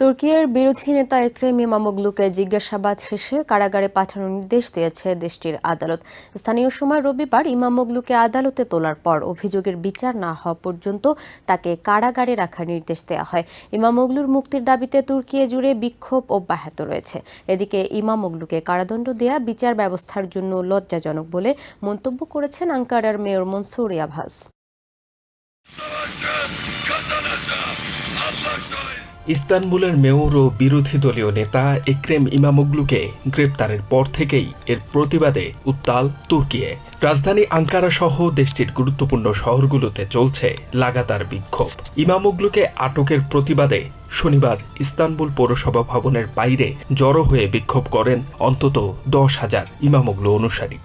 তুর্কির বিরোধী নেতা একরেম ইমামোগলুকে জিজ্ঞাসাবাদ শেষে কারাগারে পাঠানোর নির্দেশ দিয়েছে দেশটির আদালত। স্থানীয় সময় রবিবার ইমামোগলুকে আদালতে তোলার পর অভিযোগের বিচার না হওয়া পর্যন্ত তাকে কারাগারে রাখার নির্দেশ দেওয়া হয়। ইমামোগলুর মুক্তির দাবিতে তুর্কি জুড়ে বিক্ষোভ অব্যাহত রয়েছে। এদিকে ইমামোগলুকে কারাদণ্ড দেয়া বিচার ব্যবস্থার জন্য লজ্জাজনক বলে মন্তব্য করেছেন আঙ্কারার মেয়র মনসুর ইয়াভাস ইস্তানবুলের মেয়র ও বিরোধী দলীয় নেতা এক্রেম ইমামোগলুকে গ্রেপ্তারের পর থেকেই এর প্রতিবাদে উত্তাল তুর্কিয়ে। রাজধানী আঙ্কারা সহ দেশটির গুরুত্বপূর্ণ শহরগুলোতে চলছে লাগাতার বিক্ষোভ। ইমামোগলুকে আটকের প্রতিবাদে শনিবার ইস্তানবুল পৌরসভা ভবনের বাইরে জড়ো হয়ে বিক্ষোভ করেন অন্তত দশ হাজার ইমামোগলু অনুসারী।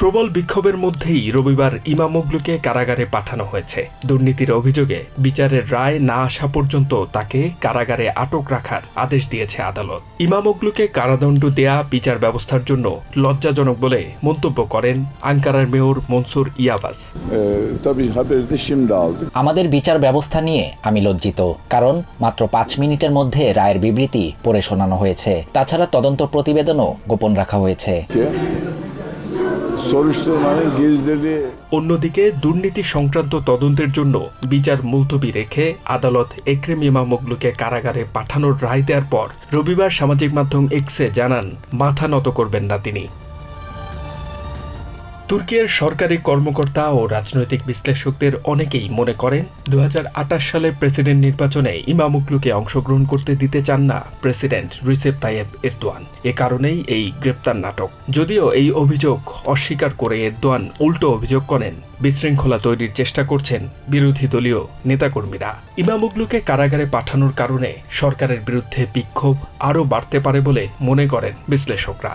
প্রবল বিক্ষোভের মধ্যেই রবিবার ইমামোগলুকে কারাগারে পাঠানো হয়েছে। দুর্নীতির অভিযোগে বিচারের রায় না আসা পর্যন্ত তাকে কারাগারে আটক রাখার আদেশ দিয়েছে আদালত। ইমামোগলুকে কারাদণ্ড দেয়া বিচার ব্যবস্থার জন্য লজ্জাজনক বলে মন্তব্য করেন আঙ্কারার মেয়র মনসুর ইয়াবাস. আমাদের বিচার ব্যবস্থা নিয়ে আমি লজ্জিত কারণ মাত্র পাঁচ মিনিটের মধ্যে রায়ের বিবৃতি পড়ে শোনানো হয়েছে। তাছাড়া তদন্ত প্রতিবেদনও গোপন রাখা হয়েছে। অন্যদিকে দুর্নীতি সংক্রান্ত তদন্তের জন্য বিচার মুলতবি রেখে আদালত একরেম ইমামোগলুকে কারাগারে পাঠানোর রায় দেওয়ার পর রবিবার সামাজিক মাধ্যম এক্সে জানান, মাথা নত করবেন না তিনি। তুর্কির সরকারি কর্মকর্তা ও রাজনৈতিক বিশ্লেষকদের অনেকেই মনে করেন দু হাজার আটাশ সালের প্রেসিডেন্ট নির্বাচনে ইমামুকলুকে অংশগ্রহণ করতে দিতে চান না প্রেসিডেন্ট রিসেপ তাইয়েব এরদোয়ান। এ কারণেই এই গ্রেপ্তার নাটক। যদিও এই অভিযোগ অস্বীকার করে এরদোয়ান উল্টো অভিযোগ করেন, বিশৃঙ্খলা তৈরির চেষ্টা করছেন বিরোধী দলীয় নেতাকর্মীরা। ইমামুগলুকে কারাগারে পাঠানোর কারণে সরকারের বিরুদ্ধে বিক্ষোভ আরও বাড়তে পারে বলে মনে করেন বিশ্লেষকরা।